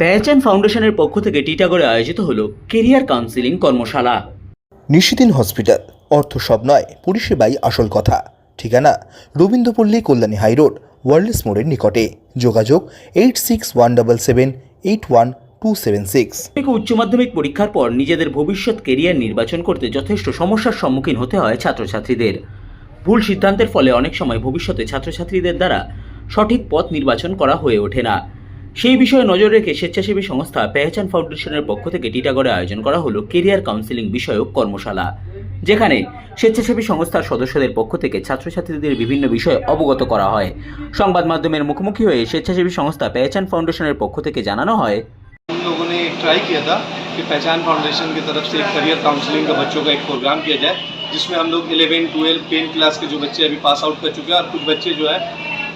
পেহচান ফাউন্ডেশনের পক্ষ থেকে টিটাগড়ে আয়োজিত হলো কেরিয়ার কাউন্সিলিং কর্মশালা। নিশিদিন হসপিটাল অর্থ সব নয় পরিষেবাই আসল কথা। ঠিকানা রবীন্দ্রপল্লী কল্যাণী হাইরোড ওয়ার্ল্ডস মোড়ের নিকটে। যোগাযোগ eight six one double seven eight one two seven six. উচ্চ মাধ্যমিক পরীক্ষার পর নিজেদের ভবিষ্যৎ কেরিয়ার নির্বাচন করতে যথেষ্ট সমস্যার সম্মুখীন হতে হয় ছাত্রছাত্রীদের। ভুল সিদ্ধান্তের ফলে অনেক সময় ভবিষ্যতে ছাত্রছাত্রীদের দ্বারা সঠিক পথ নির্বাচন করা হয়ে ওঠে না। সেই বিষয়ে নজর রেখে স্বেচ্ছাসেবী সংস্থা পেহচান ফাউন্ডেশনের পক্ষ থেকে টিটাগড়ে আয়োজন করা হলো কেরিয়ার কাউন্সিলিং বিষয়ক কর্মশালা যেখানে স্বেচ্ছাসেবী সংস্থার সদস্যদের পক্ষ থেকে ছাত্রছাত্রীদের বিভিন্ন বিষয়ে অবগত করা হয় সংবাদ মাধ্যমের মুখোমুখি হয়ে স্বেচ্ছাসেবী সংস্থা পেহচান ফাউন্ডেশনের পক্ষ থেকে জানানো হয় हम लोगों ने एक ट्राई किया था कि पहचान फाउंडेशन की तरफ से एक करियर काउंसलिंग का बच्चों का एक प्रोग्राम किया जाए जिसमें हम लोग 11, 12, टेन क्लास के जो बच्चे अभी पास आउट कर चुके हैं और कुछ बच्चे जो है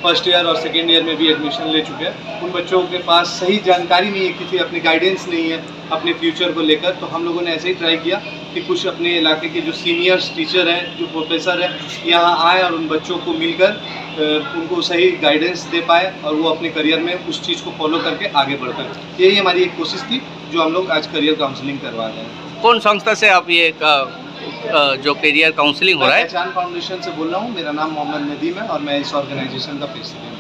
फ़र्स्ट ईयर और सेकेंड ईयर में भी एडमिशन ले चुके हैं। उन बच्चों के पास सही जानकारी नहीं है, किसी अपनी गाइडेंस नहीं है, अपने फ्यूचर को लेकर। तो हम लोगों ने ऐसे ही ट्राई किया कि कुछ अपने इलाके के जो सीनियर्स टीचर हैं, जो प्रोफेसर हैं, यहाँ आए और उन बच्चों को मिलकर उनको सही गाइडेंस दे पाए और वो अपने करियर में उस चीज़ को फॉलो करके आगे बढ़कर। यही हमारी एक कोशिश थी, जो हम लोग आज करियर काउंसलिंग करवा रहे हैं। कौन संस्था से आप ये जो करियर काउंसलिंग हो रहा है। पहचान फाउंडेशन से बोल रहा हूँ। मेरा नाम मोहम्मद नदीम है और मैं इस ऑर्गेनाइजेशन का प्रेसिडेंट हूँ।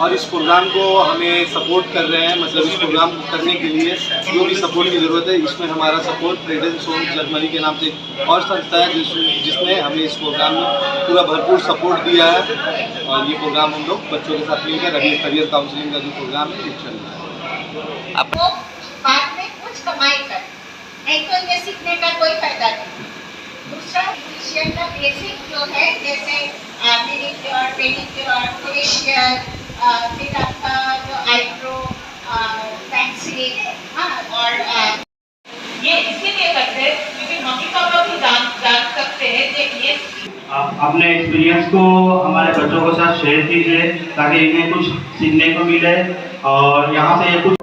और इस प्रोग्राम को हमें सपोर्ट कर रहे हैं। मतलब इस प्रोग्राम को करने के लिए जो भी सपोर्ट की ज़रूरत है इसमें हमारा सपोर्ट प्रेडेंस होम जर्मनी के नाम से और संस्था है जिस जिसने हमें इस प्रोग्राम में पूरा भरपूर सपोर्ट दिया है। और ये प्रोग्राम हम लोग बच्चों के साथ मिलकर अभी करियर काउंसलिंग का जो प्रोग्राम है ये चल रहा है। नहीं तो ये सीखने का कोई फ़ायदा नहीं। दूसरा ब्यूटिशियन का बेसिक जो है, जैसे मेनिक्योर पेडिक्योर फेशियल फिर आपका जो आईब्रो वैक्सिंग हाँ और ये इसीलिए करते हैं, क्योंकि मम्मी पापा भी जान जान सकते हैं कि ये आप अपने एक्सपीरियंस को हमारे बच्चों के साथ शेयर कीजिए, ताकि इन्हें कुछ सीखने को मिले, और यहाँ से ये कुछ